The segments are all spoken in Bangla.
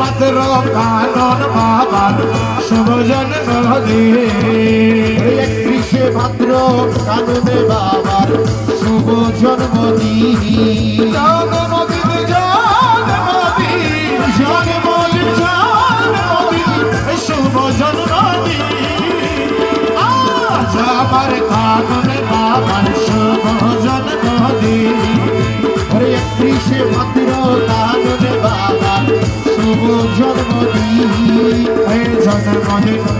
মাত্র কানন বাবার শুভ জন্মদিন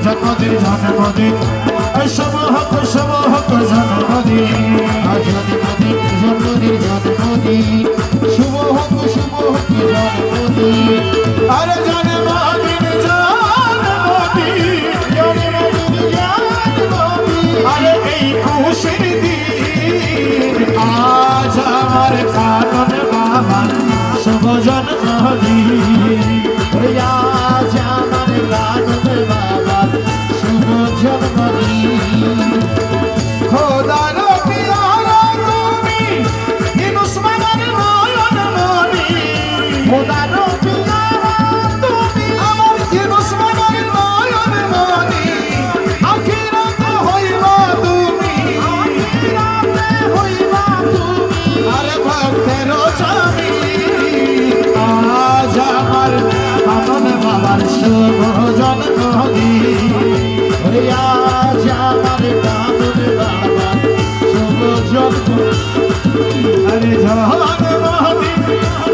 জন্মদিন জন্মদিন শুভ হোক শুভ হোক জন্মদিন জন্মদিন জন্মদিন জন্মদিন শুভ হোক শুভ হোক জন্মদিন আরে জন্মদিন জন্মদিন জন্মদিন জন্মদিন আজ আমার কানন বাবা শুভ জন্মদিন। আজ আমার বাবার শুভ জন্মদিন আজ আমার কাননে বাবার শুভ জন্মদিন আরে জন্মদিন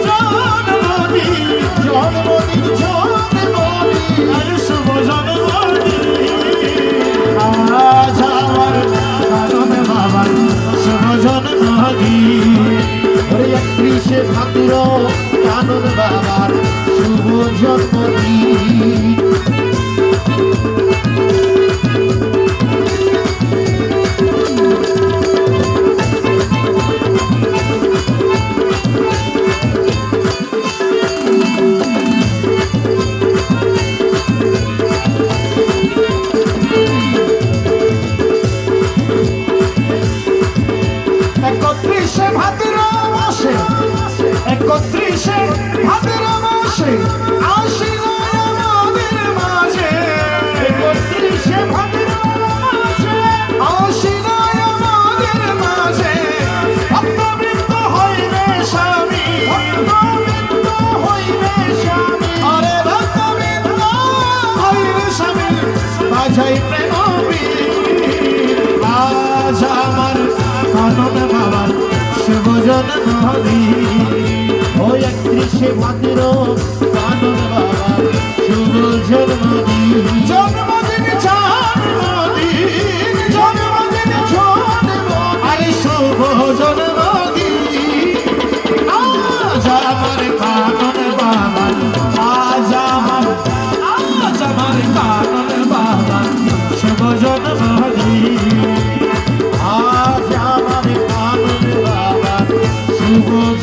জন্মদিন জন্মদিন জন্মদিন আরে শুভ জন্মদিন আজ আমার একত্রিশে ভাদ্র কানন বাবার। শুভ জন্মদিন বাজাই প্রেম আজ আমার কানন বাবার শুভ জন্মদিন ওই একত্রিশে ভাদ্র কানন বাবার শুভ জন্মদিন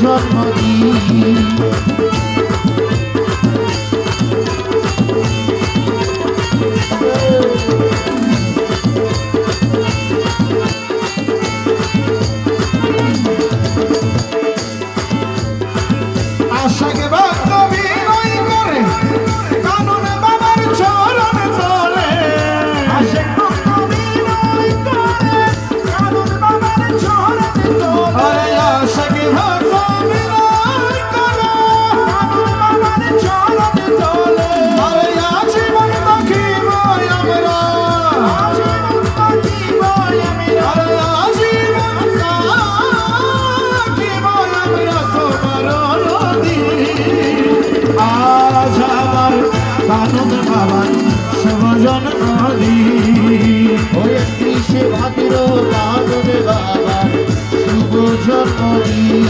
শুভ জন্মদিন আশাকে ভক্ত বিনয় করে, কানন বাবার চরণ তলে আসে ভক্ত বিনয় করে, কানন বাবার চরণে তোলে আশাকে ভক্ত কানন বাবার আদি। ওই একত্রিশে ভাদ্র কানন শুভ জন্মদিন।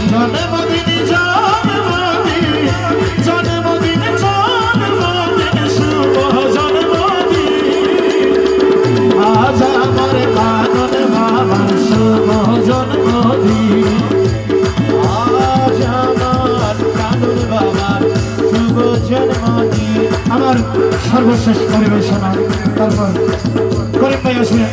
আমার সর্বশেষ পরিবেশনা। তারপর করিম ভাই আসলে